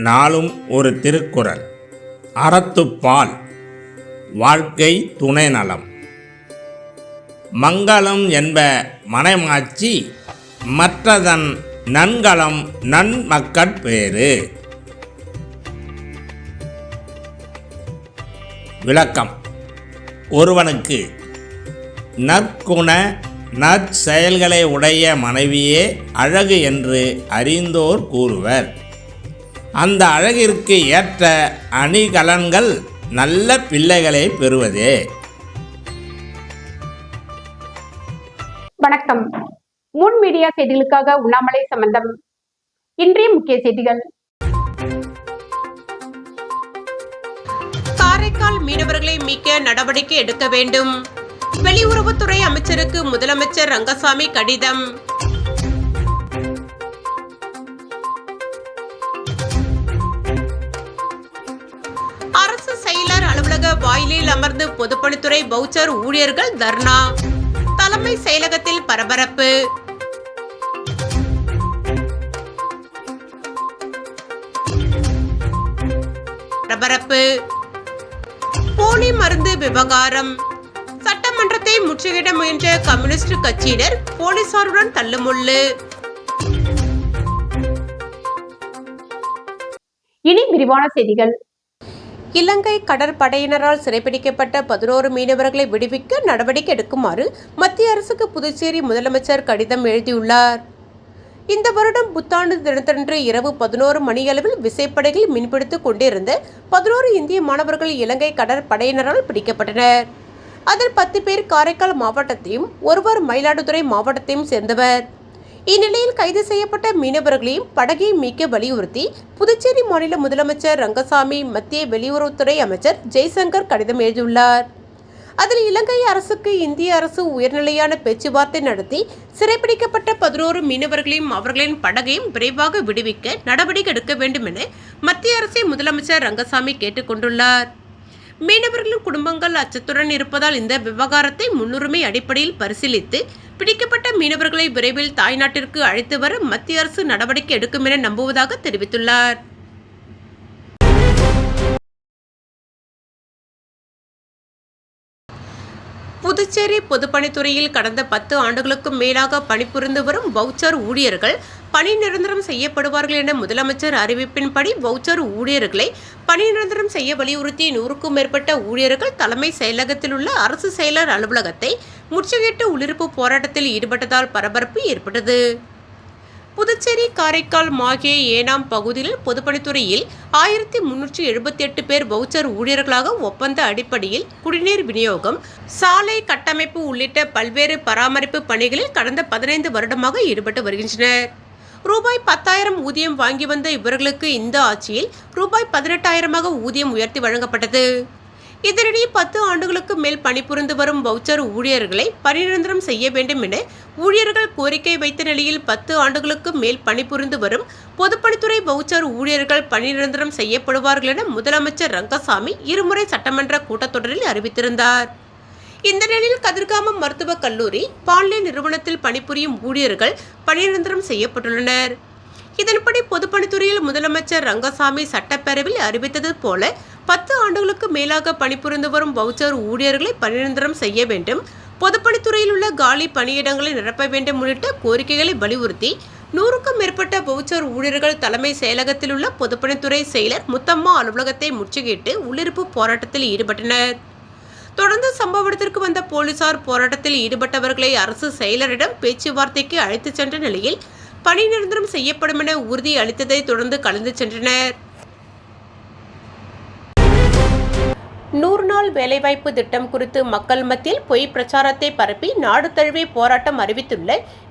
நாளும் ஒரு திருக்குறள். அறத்துப்பால் வாழ்க்கை துணை நலம். மங்களம் என்ப மனைமாச்சி மற்றதன் நன்களம் நன்மக்கட்பேறு விளக்கம். ஒருவனுக்கு நற்குண நற்செயல்களை உடைய மனைவியே அழகு என்று அறிந்தோர் கூறுவர். அந்த அழகிற்கு ஏற்ற அணிகலன்கள் நல்ல பிள்ளைகளை பெறுவதே. வணக்கம். முன் மீடியா செய்திகளுக்காக உண்ணாமலை சம்பந்தம். இன்றைய முக்கிய செய்திகள். காரைக்கால் மீனவர்களை மீட்க நடவடிக்கை எடுக்க வேண்டும். வெளியுறவுத்துறை அமைச்சருக்கு முதலமைச்சர் ரங்கசாமி கடிதம். அரசு செயலர் அலுவலக வாயிலில் அமர்ந்து பொதுப்பணித்துறை பவுச்சர் ஊழியர்கள் தர்ணா. தலைமை செயலகத்தில் பரபரப்பு. பரபரப்பு. போலி மருந்து விவகாரம். சட்டமன்றத்தை முற்றுகையிட முயன்ற கம்யூனிஸ்ட் கட்சியினர் போலீசாருடன் தள்ளுமுள்ளு. இனி விரிவான செய்திகள். இலங்கை கடற்படையினரால் சிறைப்பிடிக்கப்பட்ட பதினோரு மீனவர்களை விடுவிக்க நடவடிக்கை எடுக்குமாறு மத்திய அரசுக்கு புதுச்சேரி முதலமைச்சர் கடிதம் எழுதியுள்ளார். இந்த வருடம் புத்தாண்டு தினத்தன்று இரவு பதினோரு மணியளவில் விசைப்படையில் மீன்பிடித்துக் கொண்டிருந்த பதினோரு இந்திய மாணவர்கள் இலங்கை கடற்படையினரால் பிடிக்கப்பட்டனர். அதில் பத்து பேர் காரைக்கால் மாவட்டத்தையும் ஒருவர் மயிலாடுதுறை மாவட்டத்தையும் சேர்ந்தவர். இந்நிலையில் கைது செய்யப்பட்ட மீனவர்களையும் படகையும் மீட்க வலியுறுத்தி புதுச்சேரி மாநில முதலமைச்சர் ரங்கசாமி மத்திய வெளியுறவுத்துறை அமைச்சர் ஜெய்சங்கர் கடிதம் எழுதியுள்ளார். அதில் இலங்கை அரசுக்கு இந்திய அரசு உயர்நிலையான பேச்சுவார்த்தை நடத்தி சிறைப்பிடிக்கப்பட்ட பதினோரு மீனவர்களையும் அவர்களின் படகையும் விரைவாக விடுவிக்க நடவடிக்கை எடுக்க வேண்டும் என மத்திய அரசை முதலமைச்சர் ரங்கசாமி கேட்டுக்கொண்டுள்ளார் மீனவர்களின் குடும்பங்கள் அச்சத்துடன் இருப்பதால் இந்த விவகாரத்தை முன்னுரிமை அடிப்படையில் பரிசீலித்து பிடிக்கப்பட்ட மீனவர்களை விரைவில் தாய்நாட்டிற்கு அழைத்து வர மத்திய அரசு நடவடிக்கை எடுக்கும் என நம்புவதாக தெரிவித்துள்ளார். புதுச்சேரி பொதுப்பணித்துறையில் கடந்த பத்து ஆண்டுகளுக்கும் மேலாக பணிபுரிந்து வரும் வவுச்சர் ஊழியர்கள் பணி நிரந்தரம் செய்யப்படுவார்கள் என முதலமைச்சர் அறிவிப்பின்படி வவுச்சர் ஊழியர்களை பணி நிரந்தரம் செய்ய வலியுறுத்தி நூறுக்கும் மேற்பட்ட ஊழியர்கள் தலைமை செயலகத்தில் உள்ள அரசு செயலர் அலுவலகத்தை முற்றுகையிட்டு உள்ளிருப்பு போராட்டத்தில் ஈடுபட்டதால் பரபரப்பு ஏற்பட்டது. புதுச்சேரி காரைக்கால் மாஹே ஏனாம் பகுதியில் பொதுப்பணித்துறையில் ஆயிரத்தி முன்னூற்றி எழுபத்தி எட்டு பேர் வவுச்சர் ஊழியர்களாக ஒப்பந்த அடிப்படையில் குடிநீர் விநியோகம் சாலை கட்டமைப்பு உள்ளிட்ட பல்வேறு பராமரிப்பு பணிகளில் கடந்த பதினைந்து வருடமாக ஈடுபட்டு வருகின்றனர். ரூபாய் பத்தாயிரம் ஊதியம் வாங்கி வந்த இவர்களுக்கு இந்த ஆட்சியில் ரூபாய் பதினெட்டாயிரமாக ஊதியம் உயர்த்தி வழங்கப்பட்டது. இதனிடையே பத்து ஆண்டுகளுக்கு மேல் பணிபுரிந்து வரும் வவுச்சர் ஊழியர்களை பணிநிரந்தரம் செய்ய வேண்டும் என ஊழியர்கள் கோரிக்கை வைத்த நிலையில் பத்து ஆண்டுகளுக்கு மேல் பணிபுரிந்து வரும் பொதுப்பணித்துறை வவுச்சர் ஊழியர்கள் பணிநிரந்தரம் செய்யப்படுவார்கள் என முதலமைச்சர் ரங்கசாமி இருமுறை சட்டமன்ற கூட்டத்தொடரில் அறிவித்திருந்தார். இந்த நிலையில் கதிர்காமம் மருத்துவக் கல்லூரி பாண்லே நிறுவனத்தில் பணிபுரியும் ஊழியர்கள் பணிநிரந்தரம் செய்யப்பட்டுள்ளனர். இதன்படி பொதுப்பணித்துறையில் முதலமைச்சர் ரங்கசாமி சட்டப்பேரவையில் அறிவித்தது போல பத்து ஆண்டுகளுக்கு மேலாக பணிபுரிந்து வரும் வவுச்சர் ஊழியர்களை பணிநிரந்தரம் செய்ய வேண்டும். பொதுப்பணித்துறையில் உள்ள காலி பணியிடங்களை நிரப்ப வேண்டும் உள்ளிட்ட கோரிக்கைகளை வலியுறுத்தி நூறுக்கும் மேற்பட்ட வவுச்சர் ஊழியர்கள் தலைமை செயலகத்தில் உள்ள பொதுப்பணித்துறை செயலர் முத்தம்மா அலுவலகத்தை முற்றுகையிட்டு உள்ளிருப்பு போராட்டத்தில் ஈடுபட்டனர். தொடர்ந்து சம்பவ இடத்திற்கு வந்த போலீசார் போராட்டத்தில் ஈடுபட்டவர்களை அரசு செயலரிடம் பேச்சுவார்த்தைக்கு அழைத்துச் சென்ற நிலையில் பணி நிரந்தரம் செய்யப்படும் என உறுதி அளித்ததை தொடர்ந்து கலந்து சென்றனர். நூறு நாள் வேலைவாய்ப்பு திட்டம் குறித்து மக்கள் மத்தியில் பொய் பிரச்சாரத்தை பரப்பி நாடு தழுவிய போராட்டம் அறிவித்துள்ள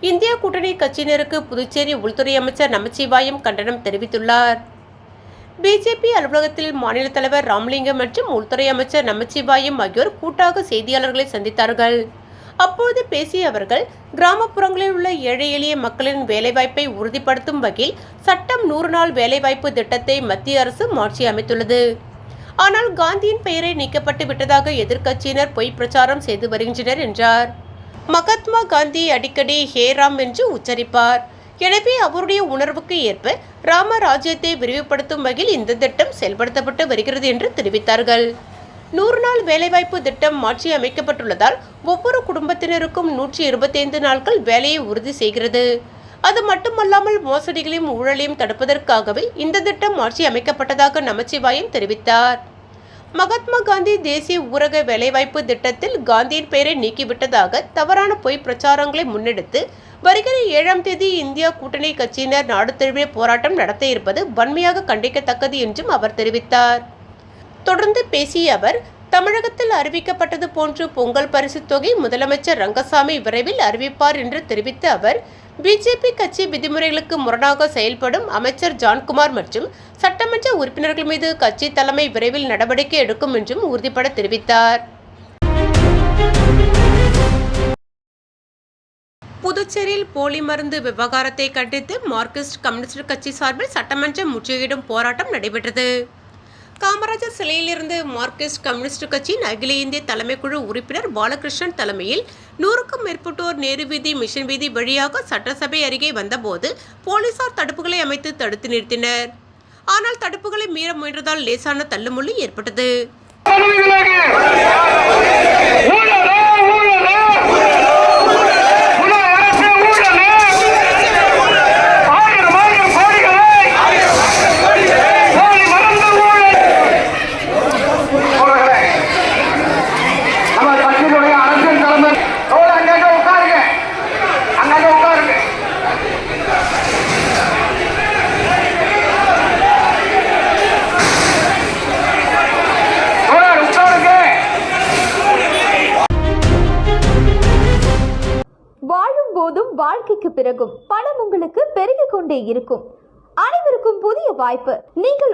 இந்தியா கூட்டணி கட்சியினருக்கு புதுச்சேரி உள்துறை அமைச்சர் நமச்சிவாயம் கண்டனம் தெரிவித்துள்ளார். பிஜேபி அலுவலகத்தில் மாநில தலைவர் ராமலிங்கம் மற்றும் உள்துறை அமைச்சர் நமச்சிவாயம் ஆகியோர் கூட்டாக செய்தியாளர்களை சந்தித்தார்கள். அப்போது பேசிய அவர்கள் கிராமப்புறங்களில் உள்ள ஏழை எளிய மக்களின் வேலைவாய்ப்பை உறுதிப்படுத்தும் வகையில் சட்டம் நூறு நாள் வேலைவாய்ப்பு திட்டத்தை மத்திய அரசு மாற்றி அமைத்துள்ளது ஆனால் காந்தியின் பெயரை நீக்கப்பட்டு விட்டதாக எதிர்க்கட்சியினர் பொய் பிரச்சாரம் செய்து வருகின்றனர் என்றார். மகாத்மா காந்தி அடிக்கடி ஹே ராம் என்று உச்சரிப்பார். எனவே அவருடைய உணர்வுக்கு ஏற்ப ராம ராஜ்யத்தை விரிவுபடுத்தும் வகையில் இந்த திட்டம் செயல்படுத்தப்பட்டு வருகிறது என்று தெரிவித்தார்கள். நூறு நாள் வேலைவாய்ப்பு திட்டம் மாற்றி அமைக்கப்பட்டுள்ளதால் ஒவ்வொரு குடும்பத்தினருக்கும் நூற்றி இருபத்தைந்து நாட்கள் வேலையை உறுதி செய்கிறது. அது மட்டுமல்லாமல் மோசடிகளையும் ஊழலையும் தடுப்பதற்காகவே இந்த திட்டம் மாற்றி அமைக்கப்பட்டதாக நமச்சிவாயம் தெரிவித்தார். மகாத்மா காந்தி தேசிய ஊரக வேலைவாய்ப்பு திட்டத்தில் காந்தியின் பெயரை நீக்கிவிட்டதாக தவறான பொய் பிரச்சாரங்களை முன்னெடுத்து வருகிற ஏழாம் தேதி இந்தியா கூட்டணி கட்சியினர் நாடு தழுவிய போராட்டம் நடத்த இருப்பது வன்மையாக கண்டிக்கத்தக்கது என்றும் அவர் தெரிவித்தார். தொடர்ந்து பேசிய அவர் தமிழகத்தில் அறிவிக்கப்பட்டது போன்று பொங்கல் பரிசுத் தொகை முதலமைச்சர் ரங்கசாமி விரைவில் அறிவிப்பார் என்று தெரிவித்த அவர் பிஜேபி கட்சி விதிமுறைகளுக்கு முரணாக செயல்படும் அமைச்சர் ஜான்குமார் மற்றும் சட்டமன்ற உறுப்பினர்கள் மீது கட்சி தலைமை விரைவில் நடவடிக்கை எடுக்கும் என்றும் உறுதிபட தெரிவித்தார். புதுச்சேரியில் போலி மருந்து விவகாரத்தை கண்டித்து மார்க்சிஸ்ட் கம்யூனிஸ்ட் கட்சி சார்பில் சட்டமன்ற முற்றுகையிடும் போராட்டம் நடைபெற்றது. காமராஜர் சிலையிலிருந்து மார்க்சிஸ்ட் கம்யூனிஸ்ட் கட்சியின் அகில இந்திய தலைமைக்குழு உறுப்பினர் பாலகிருஷ்ணன் தலைமையில் நூறுக்கும் மேற்பட்டோர் நேரு வீதி மிஷன் வீதி வழியாக சட்டசபை அருகே வந்தபோது போலீசார் தடுப்புகளை அமைத்து தடுத்து நிறுத்தினர். ஆனால் தடுப்புகளை மீற முயன்றதால் லேசான தள்ளுமுள்ளு ஏற்பட்டது.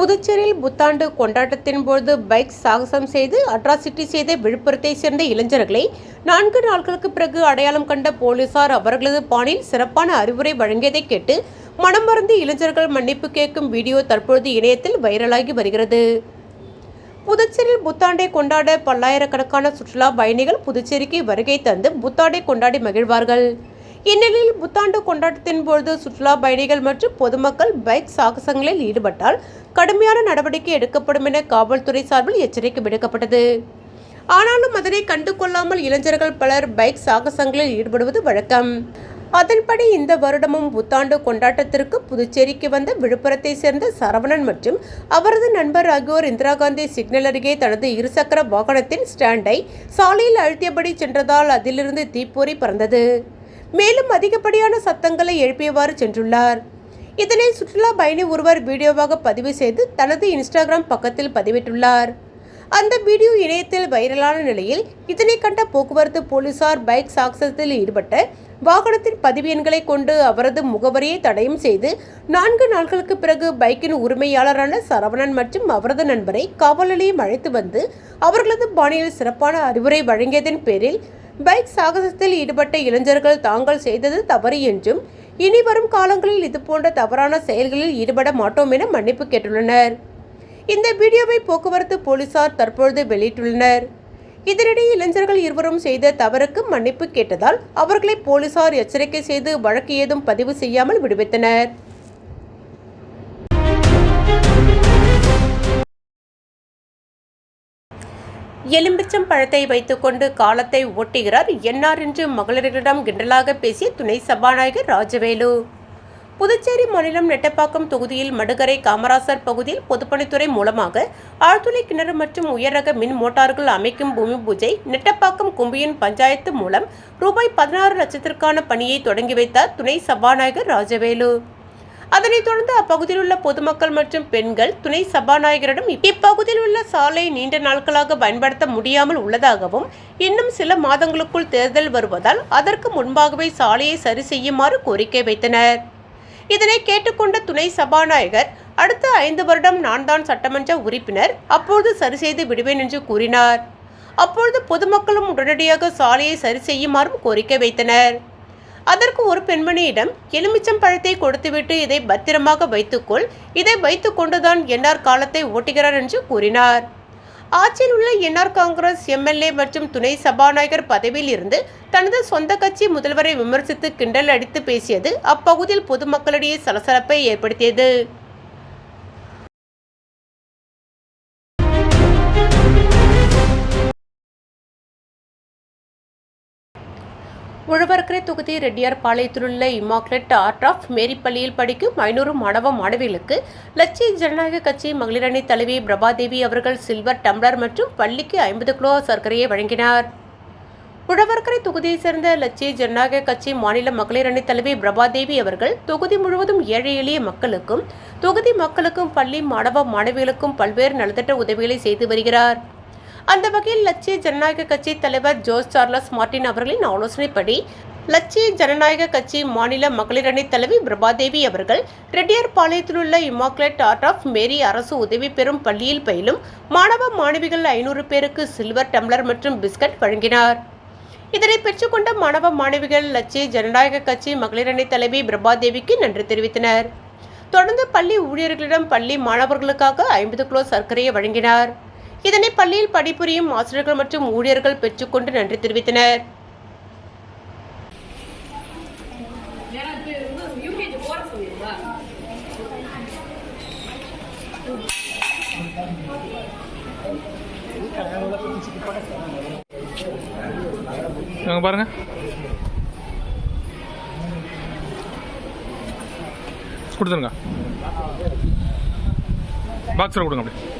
புதுச்சேரியில் புத்தாண்டு கொண்டாட்டத்தின் போது பைக் சாகசம் செய்து அட்ராசிட்டி செய்த விழுப்புரத்தை சேர்ந்த இளைஞர்களை நான்கு நாட்களுக்கு பிறகு அடையாளம் கண்ட போலீசார் அவர்களது பாணியில் சிறப்பான அறிவுரை வழங்கியதை கேட்டு மனம் மறந்து இளைஞர்கள் மன்னிப்பு கேட்கும் வீடியோ தற்பொழுது இணையத்தில் வைரலாகி வருகிறது. புதுச்சேரியில் புத்தாண்டை கொண்டாட பல்லாயிரக்கணக்கான சுற்றுலா பயணிகள் புதுச்சேரிக்கு வருகை தந்து புத்தாண்டை கொண்டாடி மகிழ்வார்கள். இந்நிலையில் புத்தாண்டு கொண்டாட்டத்தின் பொழுது சுற்றுலா பயணிகள் மற்றும் பொதுமக்கள் பைக் சாகசங்களில் ஈடுபட்டால் கடுமையான நடவடிக்கை எடுக்கப்படும் என காவல்துறை சார்பில் எச்சரிக்கை விடுக்கப்பட்டது. ஆனாலும் அதனை கண்டு கொள்ளாமல் இளைஞர்கள் பலர் பைக் சாகசங்களில் ஈடுபடுவது வழக்கம். அதன்படி இந்த வருடமும் புத்தாண்டு கொண்டாட்டத்திற்கு புதுச்சேரிக்கு வந்த விழுப்புரத்தை சேர்ந்த சரவணன் மற்றும் அவரது நண்பர் ஆகியோர் இந்திரா காந்தி சிக்னல் அருகே தனது இருசக்கர வாகனத்தின் ஸ்டாண்டை சாலையில் அழுத்தியபடி சென்றதால் அதிலிருந்து தீப்பொறி பறந்தது. மேலும் அதிகப்படியான சத்தங்களை எழுப்பியவாறு சென்றுள்ளார். இதனை சுற்றுலா பயணி ஒருவர் வீடியோவாக பதிவு செய்து தனது இன்ஸ்டாகிராம் பக்கத்தில் பதிவிட்டுள்ளார். அந்த வீடியோ இணையத்தில் வைரலான நிலையில் இதனை கண்ட போக்குவரத்து போலீசார் பைக் சாகசத்தில் ஈடுபட்ட வாகனத்தின் பதிவு எண்களை கொண்டு அவரது முகவரியை தடையும் செய்து நான்கு நாட்களுக்கு பிறகு பைக்கின் உரிமையாளரான சரவணன் மற்றும் அவரது நண்பரை காவல் நிலையம் அழைத்து வந்து அவர்களது பாணியில் சிறப்பான அறிவுரை வழங்கியதன் பேரில் பைக் சாகசத்தில் ஈடுபட்ட இளைஞர்கள் தாங்கள் செய்தது தவறு என்றும் இனி வரும் காலங்களில் இதுபோன்ற தவறான செயல்களில் ஈடுபட மாட்டோம் என மன்னிப்பு கேட்டுள்ளனர். இந்த வீடியோவை போக்குவரத்து போலீசார் தற்பொழுது வெளியிட்டுள்ளனர். இதனிடையே இளைஞர்கள் இருவரும் செய்த தவறுக்கு மன்னிப்பு கேட்டதால் அவர்களை போலீசார் எச்சரிக்கை செய்து வழக்கு ஏதும் பதிவு செய்யாமல் விடுவித்தனர். எலும்பிச்சம் பழத்தை வைத்துக்கொண்டு காலத்தை ஓட்டுகிறார் என்ஆர் என்று மகளிர்களிடம் கிண்டலாக பேசிய துணை சபாநாயகர் ராஜவேலு. புதுச்சேரி மாநிலம் நெட்டப்பாக்கம் தொகுதியில் மடுகரை காமராசர் பகுதியில் பொதுப்பணித்துறை மூலமாக ஆழ்துளை கிணறு மற்றும் உயர்ரக மின் மோட்டார்கள் அமைக்கும் பூமி பூஜை நெட்டப்பாக்கம் கும்பியின் பஞ்சாயத்து மூலம் ரூபாய் பதினாறு லட்சத்திற்கான பணியை தொடங்கி வைத்தார் துணை சபாநாயகர் ராஜவேலு. அதனைத் தொடர்ந்து அப்பகுதியில் உள்ள பொதுமக்கள் மற்றும் பெண்கள் துணை சபாநாயகரிடம் இப்பகுதியில் உள்ள சாலை நீண்ட நாட்களாக பயன்படுத்த முடியாமல் உள்ளதாகவும் இன்னும் சில மாதங்களுக்குள் தேர்தல் வருவதால் அதற்கு முன்பாகவே சாலையை சரி செய்யுமாறு கோரிக்கை வைத்தனர். இதனை கேட்டுக்கொண்ட துணை சபாநாயகர் அடுத்த ஐந்து வருடம் நான் தான் சட்டமன்ற உறுப்பினர் அப்பொழுது சரி செய்து விடுவேன் என்று கூறினார். அப்பொழுது பொதுமக்களும் உடனடியாக சாலையை சரி செய்யுமாறும் கோரிக்கை வைத்தனர். அதற்கு ஒரு பெண்மணியிடம் எலுமிச்சம் பழத்தை கொடுத்துவிட்டு இதை பத்திரமாக வைத்துக்கொள். இதை வைத்துக்கொண்டுதான் என்ஆர் காலத்தை ஓட்டுகிறார் என்று கூறினார். ஆட்சியில் உள்ள என்ஆர் காங்கிரஸ் எம்எல்ஏ மற்றும் துணை சபாநாயகர் பதவியில் இருந்து தனது சொந்த கட்சி முதல்வரை விமர்சித்து கிண்டல் அடித்து பேசியது அப்பகுதியில் பொதுமக்களிடையே சலசலப்பை ஏற்படுத்தியது. உழவர்கரை தொகுதி ரெட்டியார்பாளையத்தில் உள்ள இமாக்லெட் ஆர்ட் ஆஃப் மேரி பள்ளியில் படிக்கும் ஐநூறு மாணவ மாணவிகளுக்கு லட்சிய ஜனநாயக கட்சி மகளிரணி தலைவி பிரபாதேவி அவர்கள் சில்வர் டம்ளர் மற்றும் பள்ளிக்கு ஐம்பது கிலோ சர்க்கரையை வழங்கினார். உழவர்கரை தொகுதியைச் சேர்ந்த லட்சிய ஜனநாயக கட்சி மாநில மகளிர் அணி தலைவி பிரபாதேவி அவர்கள் தொகுதி முழுவதும் ஏழை எளிய மக்களுக்கும் தொகுதி மக்களுக்கும் பள்ளி மாணவ மாணவிகளுக்கும் பல்வேறு நலத்திட்ட உதவிகளை செய்து வருகிறார். அந்த வகையில் லட்சிய ஜனநாயக கட்சி தலைவர் ஜோஸ் சார்லஸ் மார்டின் அவர்களின் ஆலோசனைப்படி லட்சிய ஜனநாயக கட்சி மாநில மகளிர் அணி தலைவி பிரபாதேவி அவர்கள் ரெட்டியார்பாளையத்தில் உள்ள இமாக்லேட் ஆர்ட் ஆஃப் மேரி அரசு உதவி பெறும் பள்ளியில் பயிலும் மாணவ மாணவிகள் ஐநூறு பேருக்கு சில்வர் டம்ளர் மற்றும் பிஸ்கட் வழங்கினார். இதனை பெற்றுக்கொண்ட மாணவ மாணவிகள் லட்சிய ஜனநாயக கட்சி மகளிர் அணி தலைவி பிரபாதேவிக்கு நன்றி தெரிவித்தனர். தொடர்ந்து பள்ளி ஊழியர்களிடம் பள்ளி மாணவர்களுக்காக ஐம்பது கிலோ சர்க்கரையை வழங்கினார். இதனை பள்ளியில் பணிபுரியும் ஆசிரியர்கள் மற்றும் ஊழியர்கள் பெற்றுக்கொண்டு நன்றி தெரிவித்தனர். அங்கே பாருங்க. கொடுத்துருங்க. பாக்ஸில் கொடுங்க அப்படி.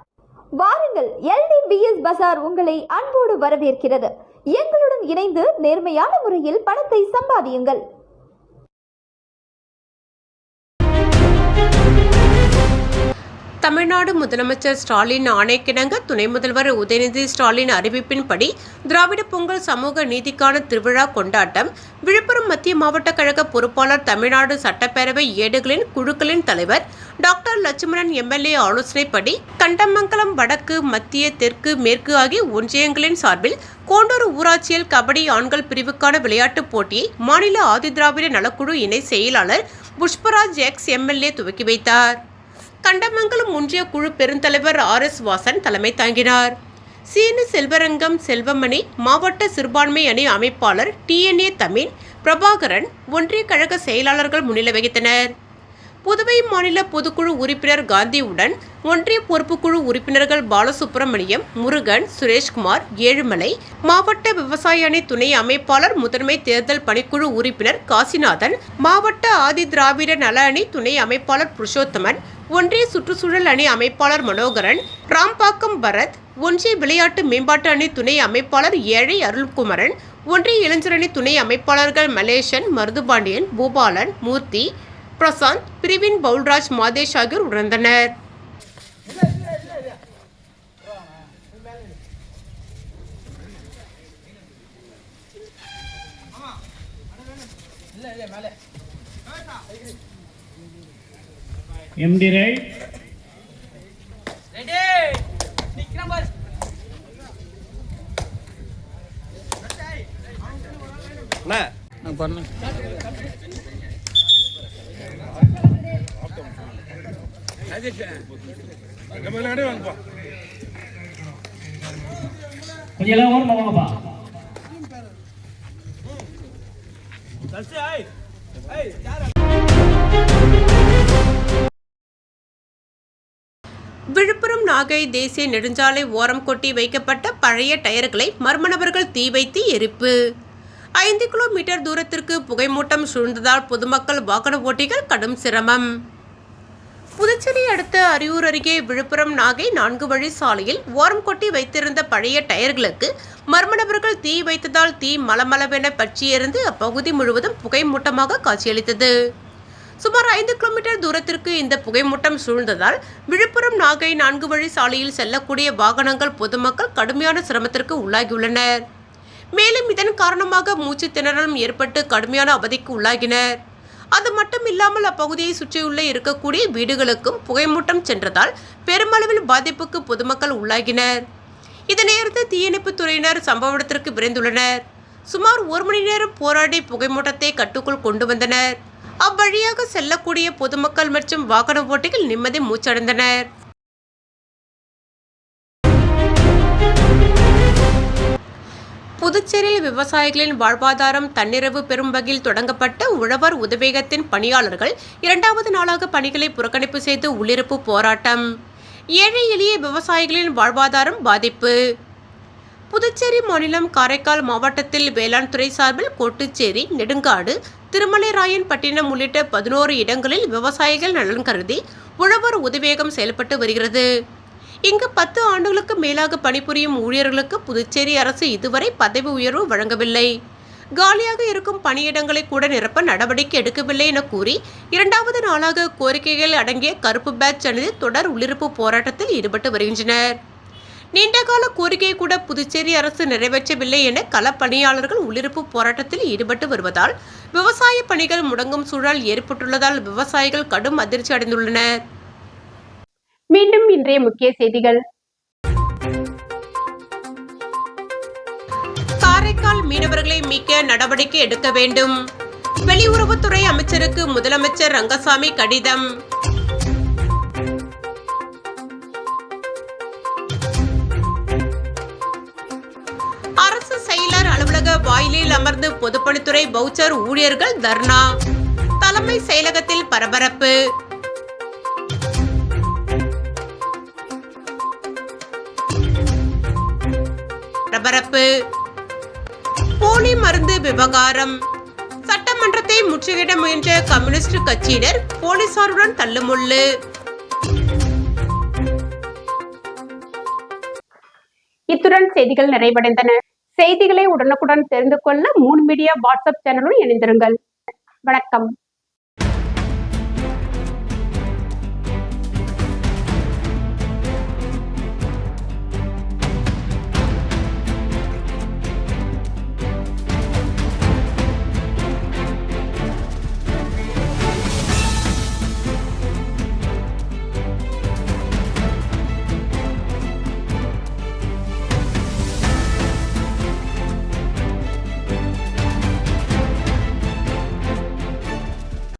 வாருங்கள் எல்டிபிஎஸ் பசார் உங்களை அன்போடு வரவேற்கிறது. எங்களுடன் இணைந்து நேர்மையான முறையில் பணத்தை சம்பாதியுங்கள். தமிழ்நாடு முதலமைச்சர் ஸ்டாலின் ஆணைக்கிணங்க துணை முதல்வர் உதயநிதி ஸ்டாலின் அறிவிப்பின்படி திராவிட பொங்கல் சமூக நீதிக்கான திருவிழா கொண்டாட்டம் விழுப்புரம் மத்திய மாவட்ட கழக பொறுப்பாளர் தமிழ்நாடு சட்டப்பேரவை ஏடுகளின் குழுக்களின் தலைவர் டாக்டர் லட்சுமணன் எம்எல்ஏ ஆலோசனைப்படி கண்டமங்கலம் வடக்கு மத்திய தெற்கு மேற்கு ஆகிய ஒன்றியங்களின் சார்பில் கோண்டூர் ஊராட்சியில் கபடி ஆண்கள் பிரிவுக்கான விளையாட்டுப் போட்டியை மாநில ஆதிதிராவிட நலக்குழு இணை செயலாளர் புஷ்பராஜ் எக்ஸ் எம்எல்ஏ துவக்கி வைத்தார். கண்டமங்கலம் ஒன்றிய குழு பெருந்தலைவர் ஆர் எஸ் வாசன் தலைமை தாங்கினார். சீனு செல்வரங்கம் செல்வமணி மாவட்ட சிறுபான்மை அணி அமைப்பாளர் டிஎன்ஏ தமிழ் பிரபாகரன் ஒன்றிய கழக செயலாளர்கள் முன்னிலை வகித்தனர். புதுவை மாநில பொதுக்குழு உறுப்பினர் காந்தியுடன் ஒன்றிய பொறுப்புக்குழு உறுப்பினர்கள் பாலசுப்பிரமணியம் முருகன் சுரேஷ்குமார் ஏழுமலை மாவட்ட விவசாய அணி துணை அமைப்பாளர் முதன்மை தேர்தல் பணிக்குழு உறுப்பினர் காசிநாதன் மாவட்ட ஆதி திராவிட நல அணி துணை அமைப்பாளர் புருஷோத்தமன் ஒன்றிய சுற்றுச்சூழல் அணி அமைப்பாளர் மனோகரன் ராம்பாக்கம் பரத் ஒன்றிய விளையாட்டு மேம்பாட்டு அணி துணை அமைப்பாளர் ஏழை அருள்குமரன் ஒன்றிய இளைஞர் அணி துணை அமைப்பாளர்கள் மலேசன் மருதுபாண்டியன் பூபாலன் மூர்த்தி பிரசாந்த் பிரிவின் பவுல்ராஜ் மாதேஷ் ஆகியோர் உணர்ந்தனர். MD right. கொஞ்சம் எல்லாம் ஓரமா வாங்கப்பா விழுப்புரம் நாகை தேசிய நெடுஞ்சாலை ஓரம் கொட்டி வைக்கப்பட்ட பழைய டயர்களை மர்ம நபர்கள் தீ வைத்து எரிப்பு. ஐந்து கிலோமீட்டர் தூரத்திற்கு புகைமூட்டம் சூழ்ந்ததால் பொதுமக்கள் வாகன ஓட்டிகள் கடும் சிரமம். புதுச்சேரி அடுத்த அரியூர் அருகே விழுப்புரம் நாகை நான்கு வழி சாலையில் ஓரம் கொட்டி வைத்திருந்த பழைய டயர்களுக்கு மர்ம நபர்கள் தீ வைத்ததால் தீ மலமளவென பற்றியிருந்து அப்பகுதி முழுவதும் புகைமூட்டமாக காட்சியளித்தது. சுமார் ஐந்து கிலோமீட்டர் தூரத்திற்கு இந்த புகைமூட்டம் சூழ்ந்ததால் விழுப்புரம் நாகை நான்கு வழி சாலையில் செல்லக்கூடிய வாகனங்கள் பொதுமக்கள் கடுமையான சிரமத்திற்கு உள்ளாகியுள்ளனர். மேலும் இதன் காரணமாக மூச்சு திணறலும் ஏற்பட்டு கடுமையான அவதிக்கு உள்ளாகினர். அது மட்டும் இல்லாமல் அப்பகுதியை சுற்றியுள்ள இருக்கக்கூடிய வீடுகளுக்கும் புகைமூட்டம் சென்றதால் பெருமளவில் பாதிப்புக்கு பொதுமக்கள் உள்ளாகினர். இதனையடுத்து தீயணைப்புத் துறையினர் சம்பவ இடத்திற்கு விரைந்துள்ளனர். சுமார் ஒரு மணி நேரம் போராடி புகைமூட்டத்தை கட்டுக்குள் கொண்டு வந்தனர். அவ்வழியாக செல்லக்கூடிய பொதுமக்கள் மற்றும் வாகன ஓட்டிகள் நிம்மதி மூச்சடைந்தனர். புதுச்சேரியில் விவசாயிகளின் வாழ்வாதாரம் தன்னிறைவு பெறும் வகையில் தொடங்கப்பட்ட உழவர் உதவேகத்தின் பணியாளர்கள் இரண்டாவது நாளாக பணிகளை புறக்கணிப்பு செய்து உள்ளிருப்பு போராட்டம். ஏழை எளிய விவசாயிகளின் வாழ்வாதாரம் பாதிப்பு. புதுச்சேரி மாநிலம் காரைக்கால் மாவட்டத்தில் வேளாண் துறை சார்பில் கோட்டுச்சேரி நெடுங்காடு திருமலைராயன்பட்டினம் உள்ளிட்ட பதினோரு இடங்களில் விவசாயிகள் நலன் கருதி உழவர் உதவேகம் செயல்பட்டு வருகிறது. இங்கு பத்து ஆண்டுகளுக்கு மேலாக பணிபுரியும் ஊழியர்களுக்கு புதுச்சேரி அரசு இதுவரை பதவி உயர்வு வழங்கவில்லை. காலியாக இருக்கும் பணியிடங்களை கூட நிரப்ப நடவடிக்கை எடுக்கவில்லை என கூறி இரண்டாவது நாளாக கோரிக்கைகள் அடங்கிய கருப்பு பேட்ச் அணிந்து தொடர் உள்ளிருப்பு போராட்டத்தில் ஈடுபட்டு வருகின்றனர். நீண்டகால கோரிக்கையை கூட புதுச்சேரி அரசு நிறைவேற்றவில்லை என களப்பணியாளர்கள் உள்ளிருப்பு போராட்டத்தில் ஈடுபட்டு வருவதால் விவசாய பணிகள் முடங்கும் சூழல் ஏற்பட்டுள்ளதால் விவசாயிகள் கடும் அதிர்ச்சி அடைந்துள்ளனர். மீண்டும் இன்றைய முக்கிய செய்திகள். காரைக்கால் மீனவர்களை மீட்க நடவடிக்கை எடுக்க வேண்டும். வெளியுறவுத்துறை அமைச்சருக்கு முதலமைச்சர் ரங்கசாமி கடிதம். அரசு செயலர் அலுவலக வாயிலில் அமர்ந்து பொதுப்பணித்துறை பவுச்சர் ஊழியர்கள் தர்ணா. தலைமை செயலகத்தில் பரபரப்பு. பரபரப்பு. போலி மருந்து விவகாரம். சட்டமன்றத்தை முற்றுகையிட முயன்ற கம்யூனிஸ்ட் கட்சியினர் போலீசாருடன் தள்ளுமுள்ளு. இத்துடன் செய்திகள் நிறைவடைந்தன. செய்திகளை உடனுக்குடன் தெரிந்து கொள்ள மூன் மீடியா வாட்ஸ்அப் சேனலுடன் இணைந்திருங்கள். வணக்கம்.